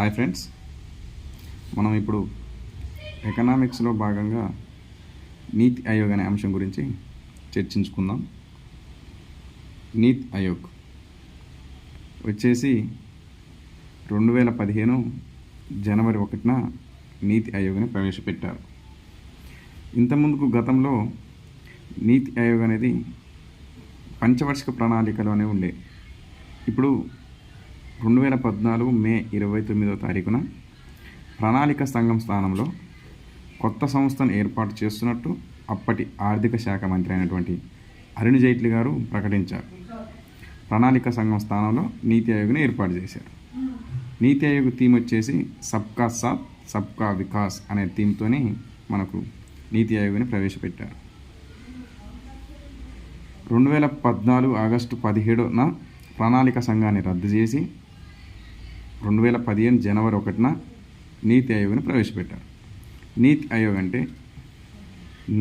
Hi friends మనం ఇప్పుడు ఎకనామిక్స్లో భాగంగా నీతి ఆయోగ్ అనే అంశం గురించి చర్చించుకుందాం. నీతి ఆయోగ్ వచ్చేసి రెండు వేల పదిహేను జనవరి ఒకటిన నీతి ఆయోగ్ని ప్రవేశపెట్టారు. ఇంతకుముందుకు గతంలో నీతి ఆయోగ్ అనేది పంచవార్షిక ప్రణాళికలోనే ఉండే. ఇప్పుడు రెండు వేల పద్నాలుగు మే ఇరవై తొమ్మిదో తారీఖున ప్రణాళిక సంఘం స్థానంలో కొత్త సంస్థను ఏర్పాటు చేస్తున్నట్టు అప్పటి ఆర్థిక శాఖ మంత్రి అయినటువంటి అరుణ్ జైట్లీ గారు ప్రకటించారు. ప్రణాళిక సంఘం స్థానంలో నీతి ఆయోగ్ని ఏర్పాటు చేశారు. నీతి ఆయోగ్ థీమ్ వచ్చేసి సబ్కా సాత్ సబ్కా వికాస్ అనే థీమ్తోని మనకు నీతి ఆయోగ్ని ప్రవేశపెట్టారు. రెండు వేల పద్నాలుగు ఆగస్టు పదిహేడున ప్రణాళిక సంఘాన్ని రద్దు చేసి రెండు వేల పదిహేను జనవరి ఒకటిన నీతి ఆయోగ్ని ప్రవేశపెట్టారు. నీతి ఆయోగ్ అంటే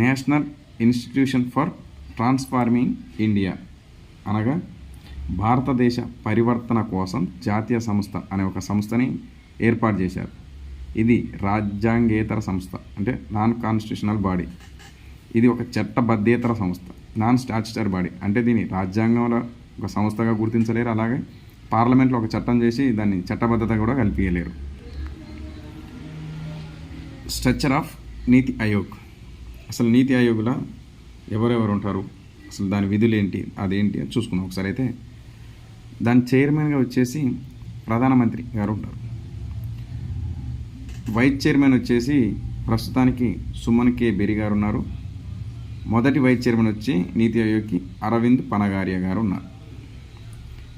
national institution for transforming India అనగా భారతదేశ పరివర్తన కోసం జాతీయ సంస్థ అనే ఒక సంస్థని ఏర్పాటు చేశారు. ఇది రాజ్యాంగేతర సంస్థ అంటే నాన్ కాన్స్టిట్యూషనల్ బాడీ ఇది ఒక చట్టబద్ధేతర సంస్థ నాన్ స్టాచ్యుటరీ బాడీ అంటే దీన్ని రాజ్యాంగంలో ఒక సంస్థగా గుర్తించలేరు అలాగే పార్లమెంట్లో ఒక చట్టం చేసి దాన్ని చట్టబద్ధత కూడా కల్పించలేరు స్ట్రక్చర్ ఆఫ్ నీతి ఆయోగ్. అసలు నీతి ఆయోగ్లో ఎవరెవరు ఉంటారు? అసలు దాని విధులు ఏంటి? అదేంటి? అని చూసుకున్నాం ఒకసారి అయితే. దాని చైర్మన్గా వచ్చేసి ప్రధానమంత్రి గారు ఉంటారు. వైస్ చైర్మన్ వచ్చేసి ప్రస్తుతానికి సుమన్ కే. బెరి గారు ఉన్నారు. మొదటి వైస్ చైర్మన్ వచ్చి నీతి ఆయోగ్కి అరవింద్ పనగారియా గారు ఉన్నారు.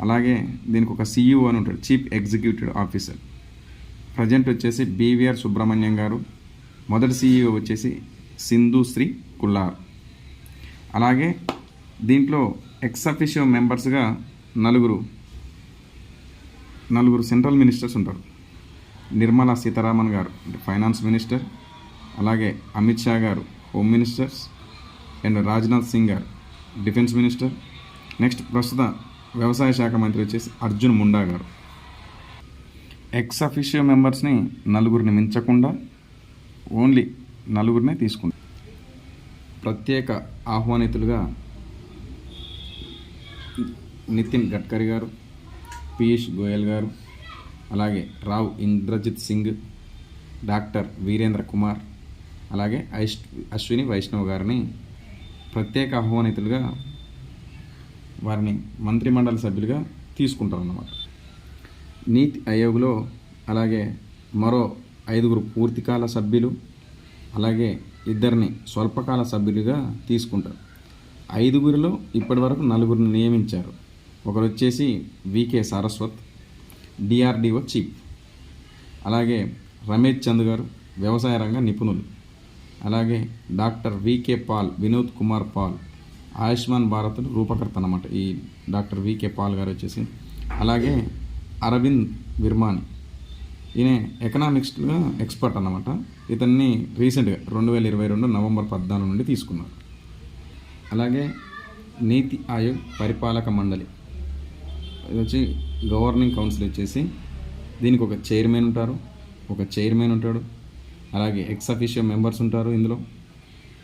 అలాగే దీనికి ఒక సీఈఓ అని ఉంటాడు చీఫ్ ఎగ్జిక్యూటివ్ ఆఫీసర్ ప్రజెంట్ వచ్చేసి బీవీఆర్ సుబ్రహ్మణ్యం గారు. మొదటి సీఈఓ వచ్చేసి సింధు శ్రీ కుల్లార్ అలాగే దీంట్లో ఎక్స్అఫిషియో మెంబర్స్గా నలుగురు నలుగురు సెంట్రల్ మినిస్టర్స్ ఉంటారు. నిర్మలా సీతారామన్ గారు ఫైనాన్స్ మినిస్టర్ అలాగే అమిత్ షా గారు home ministers and Rajnath Singh గారు డిఫెన్స్ మినిస్టర్ నెక్స్ట్ ప్రస్తుత వ్యవసాయ శాఖ మంత్రి వచ్చేసి అర్జున్ ముండా గారు. ఎక్స్ అఫీషియో మెంబర్స్ని నలుగురిని మించకుండా ఓన్లీ నలుగురినే తీసుకుంటారు ప్రత్యేక ఆహ్వానితులుగా నితిన్ గడ్కరీ గారు పీయూష్ గోయల్ గారు అలాగే రావ్ ఇంద్రజిత్ సింగ్ డాక్టర్ వీరేంద్ర కుమార్ అలాగే ఐష్ అశ్విని వైష్ణవ్ గారిని ప్రత్యేక ఆహ్వానితులుగా వారిని మంత్రిమండలి సభ్యులుగా తీసుకుంటారు అన్నమాట నీతి ఆయోగ్లో అలాగే మరో ఐదుగురు పూర్తికాల సభ్యులు అలాగే ఇద్దరిని స్వల్పకాల సభ్యులుగా తీసుకుంటారు. ఐదుగురిలో ఇప్పటివరకు నలుగురిని నియమించారు. ఒకరు వచ్చేసి వికే సారస్వత్ డిఆర్డిఓ చీఫ్ అలాగే రమేష్ చంద్ గారు వ్యవసాయ రంగ నిపుణులు అలాగే doctor V K Paul Vinod Kumar Paul Ayushman Bharat రూపకర్త అనమాట ఈ డాక్టర్ వికే పాల్ గారు వచ్చేసి. అలాగే అరవింద్ విర్మాని. ఈయన ఎకనామిక్స్లో ఎక్స్పర్ట్ అన్నమాట. ఇతన్ని రీసెంట్గా రెండు వేల ఇరవై రెండు నవంబర్ పద్నాలుగు నుండి తీసుకున్నారు. అలాగే నీతి ఆయోగ్ పరిపాలక మండలి. ఇది వచ్చి గవర్నింగ్ కౌన్సిల్ వచ్చేసి దీనికి ఒక చైర్మన్ ఉంటారు. ఒక చైర్మన్ ఉంటాడు. అలాగే ఎక్స్ అఫీషియో మెంబర్స్ ఉంటారు ఇందులో.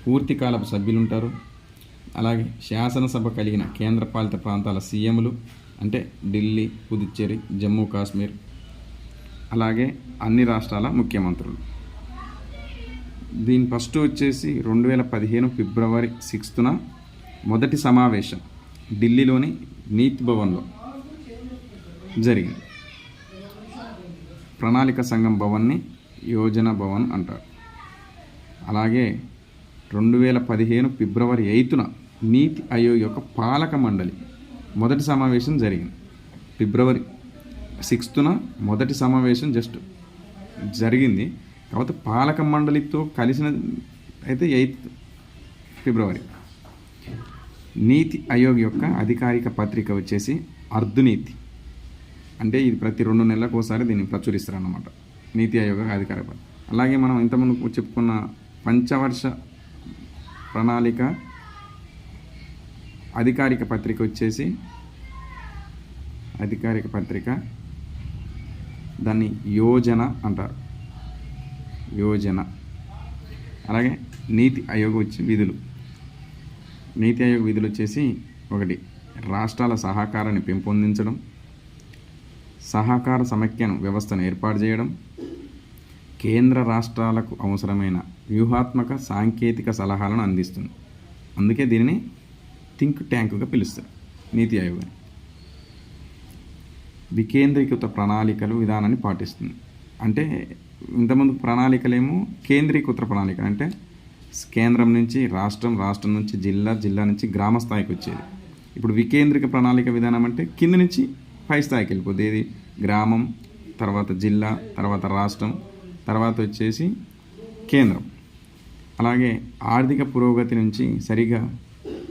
పూర్తి కాలపు సభ్యులు ఉంటారు. అలాగే శాసనసభ కలిగిన కేంద్రపాలిత ప్రాంతాల సీఎంలు అంటే ఢిల్లీ పుదుచ్చేరి జమ్మూ కాశ్మీర్ అలాగే అన్ని రాష్ట్రాల ముఖ్యమంత్రులు. దీని ఫస్ట్ వచ్చేసి రెండు వేల పదిహేను ఫిబ్రవరి సిక్స్త్న మొదటి సమావేశం ఢిల్లీలోని నీత్ భవన్లో జరిగింది. ప్రణాళిక సంఘం భవన్ని యోజన భవన్ అంటారు. అలాగే రెండు వేల పదిహేను ఫిబ్రవరి ఎయిత్న నీతి ఆయోగ్ యొక్క పాలక మండలి మొదటి సమావేశం జరిగింది. ఫిబ్రవరి సిక్స్త్న మొదటి సమావేశం జస్ట్ జరిగింది. కాకపోతే పాలక మండలితో కలిసిన అయితే ఎయిత్ ఫిబ్రవరి. నీతి ఆయోగ్ యొక్క అధికారిక పత్రిక వచ్చేసి అర్ధునీతి. అంటే ఇది ప్రతి రెండు నెలలకు ఒకసారి దీన్ని ప్రచురిస్తారు అన్నమాట నీతి ఆయోగ అధికార అలాగే మనం ఇంతకుముందు చెప్పుకున్న పంచవర్ష ప్రణాళిక అధికారిక పత్రిక వచ్చేసి అధికారిక పత్రిక దాన్ని యోజన అంటారు. యోజన. అలాగే నీతి ఆయోగ్ వచ్చి విధులు. నీతి ఆయోగ్ విధులు వచ్చేసి ఒకటి రాష్ట్రాల సహకారాన్ని పెంపొందించడం సహకార సమైక్యను వ్యవస్థను ఏర్పాటు చేయడం కేంద్ర రాష్ట్రాలకు అవసరమైన వ్యూహాత్మక సాంకేతిక సలహాలను అందిస్తుంది. అందుకే దీనిని థింక్ ట్యాంకుగా పిలుస్తారు నీతి ఆయోగ్ వికేంద్రీకృత ప్రణాళికలు విధానాన్ని పాటిస్తుంది. అంటే ఇంతకుముందు ప్రణాళికలేమో కేంద్రీకృత ప్రణాళిక అంటే కేంద్రం నుంచి రాష్ట్రం రాష్ట్రం నుంచి జిల్లా జిల్లా నుంచి గ్రామ స్థాయికి వచ్చేది. ఇప్పుడు వికేంద్రిక ప్రణాళిక విధానం అంటే కింద నుంచి పై స్థాయికి వెళ్ళిపోతుంది ఏది? గ్రామం తర్వాత జిల్లా తర్వాత రాష్ట్రం తర్వాత వచ్చేసి కేంద్రం. అలాగే ఆర్థిక పురోగతి నుంచి సరిగా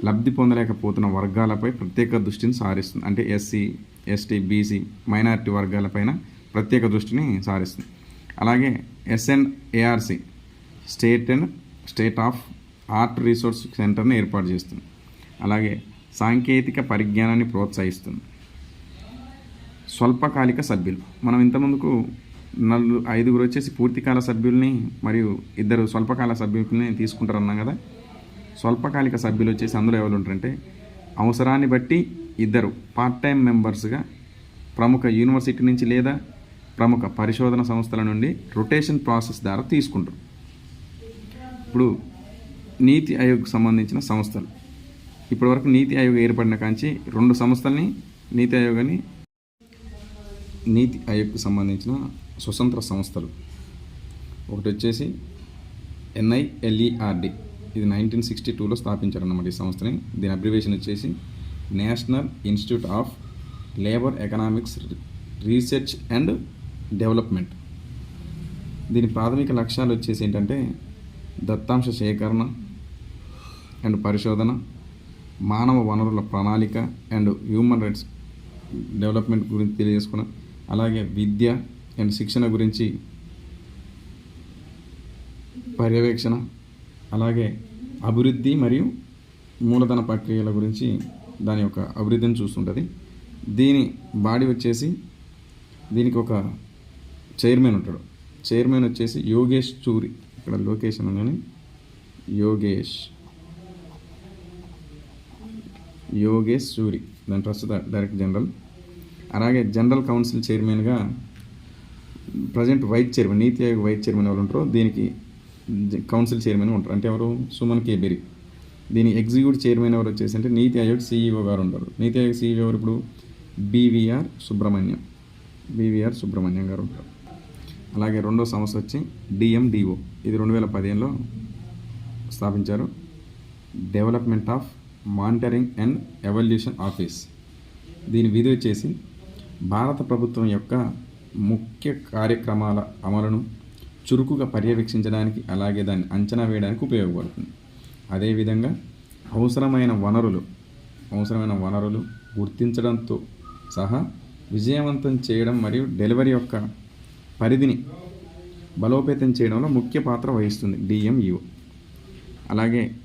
లబ్ధి పొందలేకపోతున్న వర్గాలపై ప్రత్యేక దృష్టిని సారిస్తుంది. అంటే ఎస్సీ ఎస్టీ బీసీ మైనారిటీ వర్గాలపైన ప్రత్యేక దృష్టిని సారిస్తుంది. అలాగే SN ARC state and state of art resource సెంటర్ని ఏర్పాటు చేస్తుంది. అలాగే సాంకేతిక పరిజ్ఞానాన్ని ప్రోత్సహిస్తుంది. స్వల్పకాలిక సభ్యులు. మనం ఇంతకుముందుకు నలుగురు ఐదుగురు వచ్చేసి పూర్తికాల సభ్యుల్ని మరియు ఇద్దరు స్వల్పకాల సభ్యుల్ని తీసుకుంటారు అన్నాం కదా. స్వల్పకాలిక సభ్యులు వచ్చేసి అందులో ఎవరు ఉంటారంటే అవసరాన్ని బట్టి ఇద్దరు పార్ట్ టైం మెంబర్స్గా ప్రముఖ యూనివర్సిటీ నుంచి లేదా ప్రముఖ పరిశోధన సంస్థల నుండి రొటేషన్ ప్రాసెస్ ద్వారా తీసుకుంటారు. ఇప్పుడు నీతి ఆయోగ్ సంబంధించిన సంస్థలు. ఇప్పటివరకు నీతి ఆయోగ్ ఏర్పడిన కాంచి రెండు సంస్థల్ని నీతి ఆయోగ్ అని నీతి ఆయోగ్కు సంబంధించిన స్వతంత్ర సంస్థలు. ఒకటి వచ్చేసి ఎన్ఐఎల్ఈఆర్డి ఇది నైన్టీన్ సిక్స్టీ టూలో స్థాపించారన్నమాట ఈ సంస్థని. దీని అబ్రివేషన్ వచ్చేసి national institute of labour economics research and development. దీని ప్రాథమిక లక్ష్యాలు వచ్చేసి ఏంటంటే దత్తాంశ సేకరణ అండ్ పరిశోధన మానవ వనరుల ప్రణాళిక అండ్ హ్యూమన్ రైట్స్ డెవలప్మెంట్ గురించి తెలియజేసుకున్నాం అలాగే విద్య అండ్ శిక్షణ గురించి పర్యవేక్షణ అలాగే అభివృద్ధి మరియు మూలధన ప్రక్రియల గురించి దాని యొక్క అభివృద్ధిని చూస్తుంటుంది. దీని బాడీ వచ్చేసి దీనికి ఒక చైర్మన్ ఉంటాడు. చైర్మన్ వచ్చేసి యోగేష్ చూరి. ఇక్కడ లొకేషన్ అని యోగేష్. యోగేష్ సూరి దాని ప్రస్తుత డైరెక్టర్ జనరల్. అలాగే జనరల్ కౌన్సిల్ చైర్మన్గా present vice chairman NITI Aayog vice chairman ఎవరు ఉంటారో దీనికి కౌన్సిల్ చైర్మన్ ఉంటారు. అంటే ఎవరు? సుమన్ కేబెరి దీని ఎగ్జిక్యూటివ్ చైర్మన్ ఎవరు వచ్చేసి అంటే నీతి ఆయోగ్ సీఈఓ గారు ఉంటారు. నీతి ఆయోగ్ సీఈఓ ఎవరు ఇప్పుడు? బీవీఆర్ సుబ్రహ్మణ్యం బీవీఆర్ సుబ్రహ్మణ్యం గారు ఉంటారు. అలాగే రెండో సంస్థ వచ్చి డిఎండిఓ ఇది రెండు వేల పదిహేనులో స్థాపించారు. Development of monitoring and evaluation office దీని విధి వచ్చేసి భారత ప్రభుత్వం యొక్క ముఖ్య కార్యక్రమాల అమలును చురుకుగా పర్యవేక్షించడానికి అలాగే దాన్ని అంచనా వేయడానికి ఉపయోగపడుతుంది. అదేవిధంగా అవసరమైన వనరులు అవసరమైన వనరులు గుర్తించడంతో సహా విజయవంతం చేయడం మరియు డెలివరీ యొక్క పరిధిని బలోపేతం చేయడంలో ముఖ్య పాత్ర వహిస్తుంది డిఎంఈఓ. అలాగే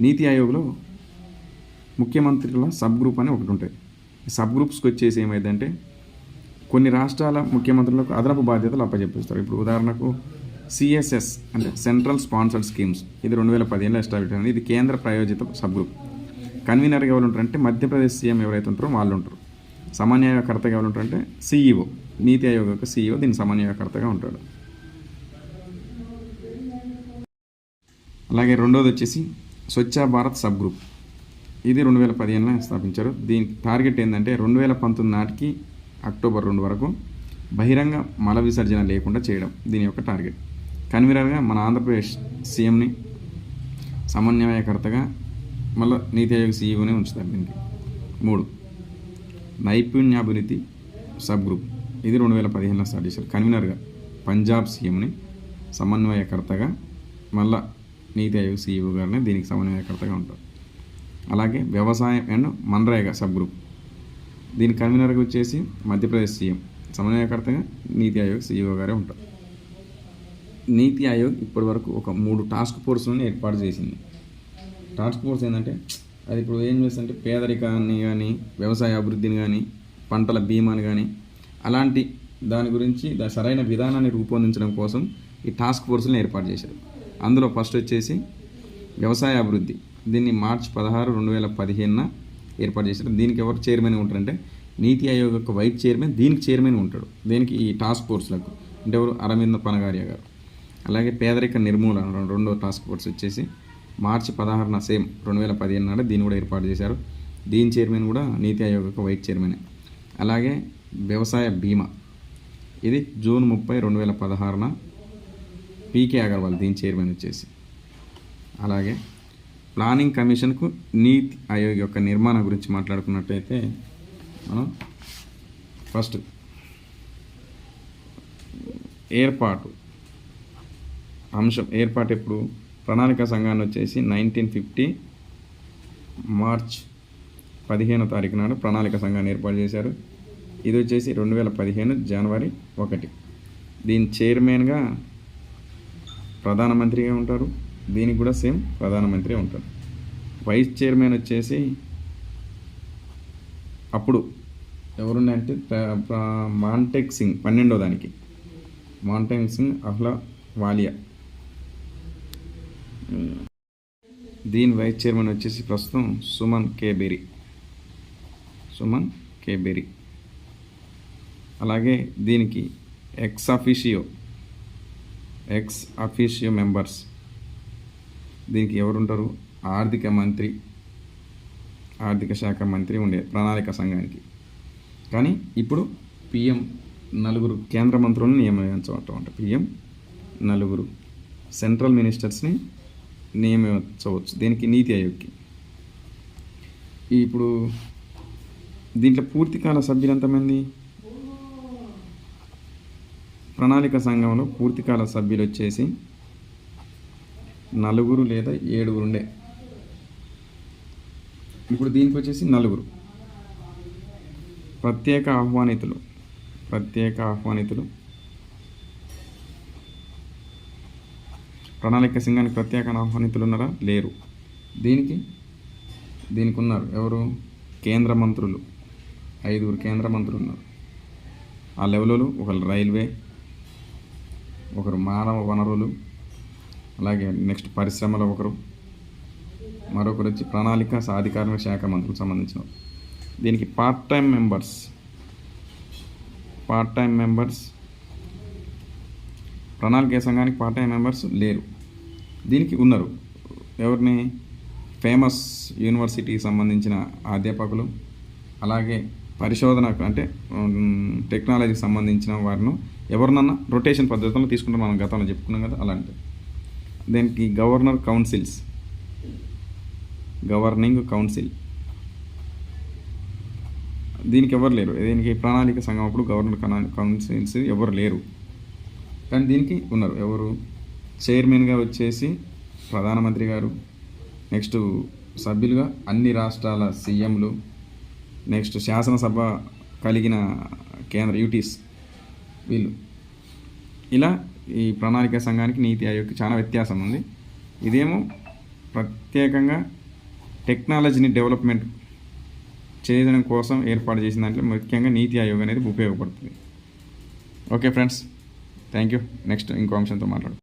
నీతి ఆయోగ్లో ముఖ్యమంత్రుల సబ్ గ్రూప్ అని ఒకటి ఉంటుంది. సబ్ గ్రూప్స్కి వచ్చేసి ఏమైందంటే కొన్ని రాష్ట్రాల ముఖ్యమంత్రులకు అదనపు బాధ్యతలు అప్పచెప్పిస్తారు ఇప్పుడు ఉదాహరణకు సిఎస్ఎస్ అంటే సెంట్రల్ స్పాన్సర్డ్ స్కీమ్స్ ఇది రెండు వేల పదిహేనులో ఎస్టాబ్లిష్ అయింది ఇది కేంద్ర ప్రాయోజిత సబ్ గ్రూప్ కన్వీనర్గా ఎవరు ఉంటారంటే మధ్యప్రదేశ్ సీఎం ఎవరైతే ఉంటారో వాళ్ళు ఉంటారు. సమన్వయకర్తగా ఎవరు ఉంటారంటే సీఈఓ నీతి ఆయోగ్ యొక్క సీఈఓ దీని సమన్వయకర్తగా ఉంటాడు. అలాగే రెండోది వచ్చేసి స్వచ్ఛ భారత్ సబ్ గ్రూప్ ఇది రెండు వేల పదిహేనులో స్థాపించారు. దీని టార్గెట్ ఏంటంటే రెండు వేల పంతొమ్మిది నాటికి అక్టోబర్ రెండు వరకు బహిరంగ మల విసర్జన లేకుండా చేయడం దీని యొక్క టార్గెట్. కన్వీనర్గా మన ఆంధ్రప్రదేశ్ సీఎంని సమన్వయకర్తగా మళ్ళీ నీతి ఆయోగ్ సీఈఓనే ఉంచుతారు దీనికి. మూడు నైపుణ్యాభివృద్ధి సబ్ గ్రూప్. ఇది రెండు వేల పదిహేనులో స్టార్ట్ చేశారు. కన్వీనర్గా పంజాబ్ సీఎంని సమన్వయకర్తగా మళ్ళా నీతి ఆయోగ్ సీఈఓ గారిని దీనికి సమన్వయకర్తగా ఉంటారు. అలాగే వ్యవసాయం అండ్ మన్రేగా సబ్ గ్రూప్. దీని కన్వీనర్గా వచ్చేసి మధ్యప్రదేశ్ సీఎం. సమన్వయకర్తగా నీతి ఆయోగ్ సీఈఓ గారే ఉంటారు. నీతి ఆయోగ్ ఇప్పటివరకు ఒక మూడు టాస్క్ ఫోర్స్లను ఏర్పాటు చేసింది. టాస్క్ ఫోర్స్ ఏంటంటే అది ఇప్పుడు ఏం చేస్తుంటే పేదరికాన్ని కానీ వ్యవసాయ అభివృద్ధిని కానీ పంటల బీమాని కానీ అలాంటి దాని గురించి దా- సరైన విధానాన్ని రూపొందించడం కోసం ఈ టాస్క్ ఫోర్స్ని ఏర్పాటు చేశారు. అందులో ఫస్ట్ వచ్చేసి వ్యవసాయ అభివృద్ధి. దీన్ని మార్చ్ పదహారు రెండు వేల పదిహేనున ఏర్పాటు చేశారు. దీనికి ఎవరు చైర్మన్ ఉంటారంటే నీతి ఆయోగ్ యొక్క వైస్ చైర్మన్ దీనికి చైర్మన్ ఉంటాడు. దీనికి? ఈ టాస్క్ ఫోర్స్లకు అంటే ఎవరు? అరవింద పనగారియా గారు. అలాగే పేదరిక నిర్మూలన రెండో టాస్క్ ఫోర్స్ వచ్చేసి మార్చి పదహారున సేమ్ రెండు వేల పదిహేను నాడు దీన్ని కూడా ఏర్పాటు చేశారు. దీని చైర్మన్ కూడా నీతి ఆయోగ్ యొక్క వైస్ చైర్మనే అలాగే వ్యవసాయ బీమా. ఇది జూన్ ముప్పై రెండు వేల పదహారున పీకే అగర్వాల్ దీని చైర్మన్ వచ్చేసి. అలాగే ప్లానింగ్ కమిషన్కు నీతి ఆయోగ్ యొక్క నిర్మాణం గురించి మాట్లాడుకున్నట్టయితే మనం ఫస్ట్ ఏర్పాటు అంశం ఏర్పాటు ఎప్పుడు? ప్రణాళిక సంఘాన్ని వచ్చేసి నైన్టీన్ ఫిఫ్టీ మార్చ్ పదిహేనో తారీఖు నాడు ప్రణాళిక సంఘాన్ని ఏర్పాటు చేశారు. ఇది వచ్చేసి రెండు వేల పదిహేను జనవరి ఒకటి. దీని చైర్మన్గా ప్రధానమంత్రిగా ఉంటారు. దీనికి కూడా సేమ్ ప్రధానమంత్రి ఉంటారు. వైస్ చైర్మన్ వచ్చేసి అప్పుడు ఎవరున్నాయంటే ప్ర- మాంటెక్ సింగ్ పన్నెండో దానికి. మాంటెక్ సింగ్ అహ్లా వాలియా. దీని వైస్ చైర్మన్ వచ్చేసి ప్రస్తుతం సుమన్ కేబెరి. సుమన్ కేబెరీ. అలాగే దీనికి ex officio ex officio members దీనికి ఎవరుంటారు? ఆర్థిక మంత్రి ఆర్థిక శాఖ మంత్రి ఉండే ప్రణాళిక సంఘానికి. కానీ ఇప్పుడు పిఎం నలుగురు కేంద్ర మంత్రులను నియమించవటం పిఎం నలుగురు సెంట్రల్ మినిస్టర్స్ని నియమించవచ్చు. దీనికి నీతి ఆయోగ్కి. ఇప్పుడు దీంట్లో పూర్తికాల సభ్యులు ఎంతమంది? ప్రణాళిక సంఘంలో పూర్తికాల సభ్యులు వచ్చేసి నలుగురు లేదా ఏడుగురు ఉండే ఇప్పుడు దీనికి వచ్చేసి నలుగురు. ప్రత్యేక ఆహ్వానితులు. ప్రత్యేక ఆహ్వానితులు. ప్రణాళిక సింగానికి ప్రత్యేక ఆహ్వానితులు ఉన్నారా లేరు. దీనికి? దీనికి ఉన్నారు ఎవరు? కేంద్ర మంత్రులు. ఐదుగురు కేంద్ర మంత్రులు ఉన్నారు ఆ లెవెల్లో ఒకరు రైల్వే ఒకరు మానవ వనరులు అలాగే నెక్స్ట్ పరిశ్రమలో ఒకరు మరొకరు వచ్చి ప్రణాళిక సాధికారిక శాఖ మంత్రులకు సంబంధించిన దీనికి part time members part time members ప్రణాళిక సంఘానికి పార్ట్ టైం మెంబర్స్ లేరు. దీనికి ఉన్నారు. ఎవరిని? ఫేమస్ యూనివర్సిటీకి సంబంధించిన అధ్యాపకులు. అలాగే పరిశోధనకు అంటే టెక్నాలజీకి సంబంధించిన వారిను ఎవరినన్నా రొటేషన్ పద్ధతిలో తీసుకుంటే మనం గతంలో చెప్పుకున్నాం కదా అలాంటి దీనికి గవర్నర్ కౌన్సిల్స్. Governing council. దీనికి ఎవరు లేరు. దీనికి ప్రణాళిక సంఘం అప్పుడు గవర్నర్ కౌన్సిల్స్ ఎవరు లేరు. కానీ దీనికి ఉన్నారు. ఎవరు? చైర్మన్గా వచ్చేసి ప్రధానమంత్రి గారు నెక్స్ట్ సభ్యులుగా అన్ని రాష్ట్రాల సీఎంలు నెక్స్ట్ శాసనసభ కలిగిన కేంద్ర యూటీస్ వీళ్ళు. ఇలా ఈ ప్రణాళిక సంఘానికి నీతి ఆయోగ్కి చాలా వ్యత్యాసం ఉంది. ఇదేమో ప్రత్యేకంగా టెక్నాలజీని డెవలప్మెంట్ చేయడం కోసం ఏర్పాటు చేసిన దాంట్లో ముఖ్యంగా నీతి ఆయోగ్ అనేది ఉపయోగపడుతుంది. Okay friends thank you next ఇంకో అంశంతో మాట్లాడు